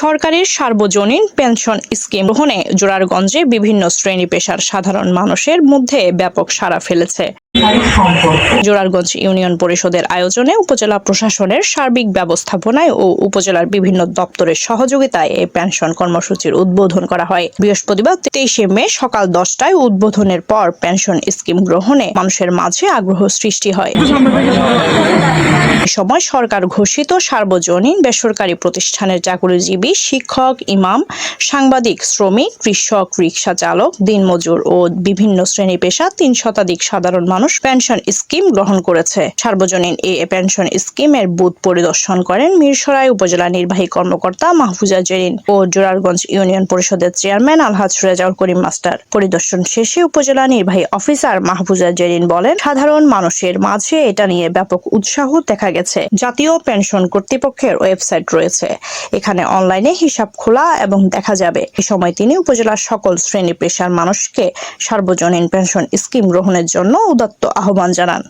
সরকারের সার্বজনীন pension scheme গ্রহণে জোরারগঞ্জে বিভিন্ন শ্রেণি পেশার সাধারণ মানুষের মধ্যে ব্যাপক সাড়া ফেলেছে। জোরারগঞ্জ ইউনিয়ন পরিষদের আয়োজনে উপজেলা প্রশাসনের সার্বিক ব্যবস্থাপনায় ও উপজেলার বিভিন্ন দপ্তরের সহযোগিতায় এই পেনশন কর্মসূচির উদ্বোধন করা হয়। বৃহস্পতিবার তেইশে মে সকাল দশটায় উদ্বোধনের পর পেনশন স্কিম গ্রহণে মানুষের মাঝে আগ্রহ সৃষ্টি হয়। সময় সরকার ঘোষিত সার্বজনীন বেসরকারি প্রতিষ্ঠানের চাকুরিজীবী শিক্ষক, ইমাম, সাংবাদিক, শ্রমিক, কৃষক, রিক্সা চালক, দিনমজুর ও বিভিন্ন শ্রেণি পেশা তিন শতাধিক সাধারণ মানুষ পেনশন স্কিম গ্রহণ করেছে। সার্বজনীন এই পেনশন স্কিমের বুথ পরিদর্শন করেন মিরসরাই উপজেলা নির্বাহী কর্মকর্তা মাহফুজা জেরিন ও জোরারগঞ্জ ইউনিয়ন পরিষদের চেয়ারম্যান আলহাজ রেজাউল করিম মাস্টার। পরিদর্শন শেষে উপজেলা নির্বাহী অফিসার মাহফুজা জেরিন বলেন, সাধারণ মানুষের মাঝে এটা নিয়ে ব্যাপক উৎসাহ দেখা গেছে। জাতীয় পেনশন কর্তৃপক্ষের ওয়েবসাইট রয়েছে। এখানে অনলাইনে হিসাব খোলা এবং দেখা যাবে। এ সময় তিনি উপজেলার সকল শ্রেণি পেশার মানুষকে সার্বজনীন পেনশন স্কিম গ্রহণের জন্য উদাত্ত আহ্বান জানান।